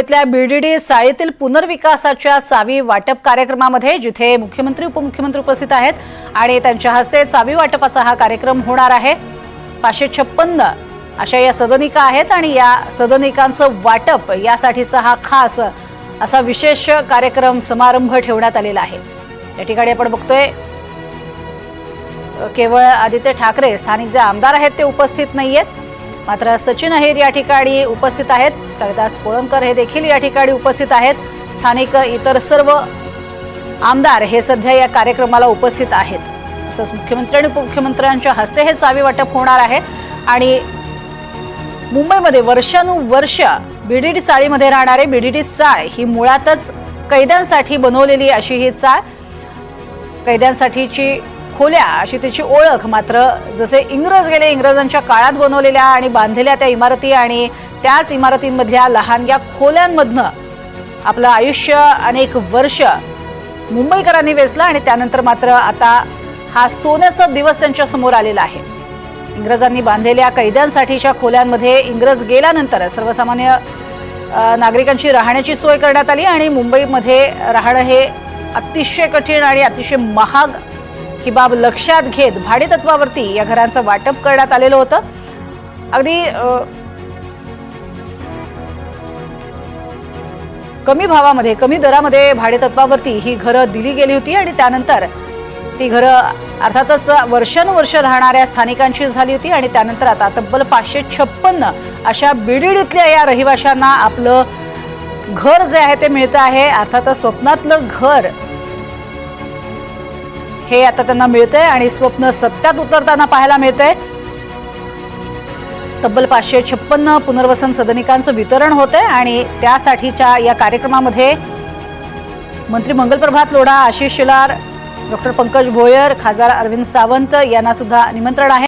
इथल्या बीडीडी चाळीतील पुनर्विकासाच्या चावी वाटप कार्यक्रमामध्ये जिथे मुख्यमंत्री उपमुख्यमंत्री उपस्थित आहेत आणि त्यांच्या हस्ते चावी वाटपाचा हा कार्यक्रम होणार आहे. पाचशे छप्पन्न अशा या सदनिका आहेत आणि या सदनिकांचं वाटप यासाठीचा हा खास असा विशेष कार्यक्रम समारंभ ठेवण्यात आलेला आहे. या ठिकाणी आपण बघतोय केवळ आदित्य ठाकरे स्थानिक जे आमदार आहेत ते उपस्थित नाही आहेत मात्र सचिन अहिर या ठिकाणी उपस्थित आहेत. कालिदास कोळंबकर हे देखील या ठिकाणी उपस्थित आहेत. स्थानिक इतर सर्व आमदार हे सध्या या कार्यक्रमाला उपस्थित आहेत. तसंच मुख्यमंत्री आणि उपमुख्यमंत्र्यांच्या हस्ते हे चावी वाटप होणार आहे. आणि मुंबईमध्ये वर्षानुवर्ष बीडीडी चाळीमध्ये राहणारे बीडीडी चाळ ही मुळातच कैद्यांसाठी बनवलेली अशी ही चाळ. कैद्यांसाठीची खोल्या अशी तिची ओळख. मात्र जसे इंग्रज गेले इंग्रजांच्या काळात बनवलेल्या आणि बांधलेल्या त्या इमारती आणि त्याच इमारतींमधल्या लहानग्या खोल्यांमधनं आपलं आयुष्य अनेक वर्ष मुंबईकरांनी वेचलं आणि त्यानंतर मात्र आता हा सोन्याचा दिवस त्यांच्यासमोर आलेला आहे. इंग्रजांनी बांधलेल्या कैद्यांसाठीच्या खोल्यांमध्ये इंग्रज गेल्यानंतर सर्वसामान्य नागरिकांची राहण्याची सोय करण्यात आली आणि मुंबईमध्ये राहणं हे अतिशय कठीण आणि अतिशय महाग ही बाब लक्षात घेत भाडेतत्वावरती या घरांचं वाटप करण्यात आलेलं होतं. अगदी कमी भावामध्ये कमी दरामध्ये भाडेतत्वावरती ही घरं दिली गेली होती आणि त्यानंतर ती घरं अर्थातच वर्षानुवर्ष राहणाऱ्या स्थानिकांची झाली होती आणि त्यानंतर आता तब्बल पाचशे छप्पन्न अशा बिडीडीतल्या या रहिवाशांना आपलं घर जे आहे ते मिळतं आहे. अर्थातच स्वप्नातलं घर हे आता त्यांना मिळतंय आणि स्वप्न सत्यात उतरताना पाहायला मिळतंय. तब्बल पाचशे छप्पन्न पुनर्वसन सदनिकांचं वितरण होतंय आणि त्यासाठीच्या या कार्यक्रमामध्ये मंत्री मंगलप्रभात लोढा आशिष शेलार डॉक्टर पंकज भोयर खासदार अरविंद सावंत यांना सुद्धा निमंत्रण आहे.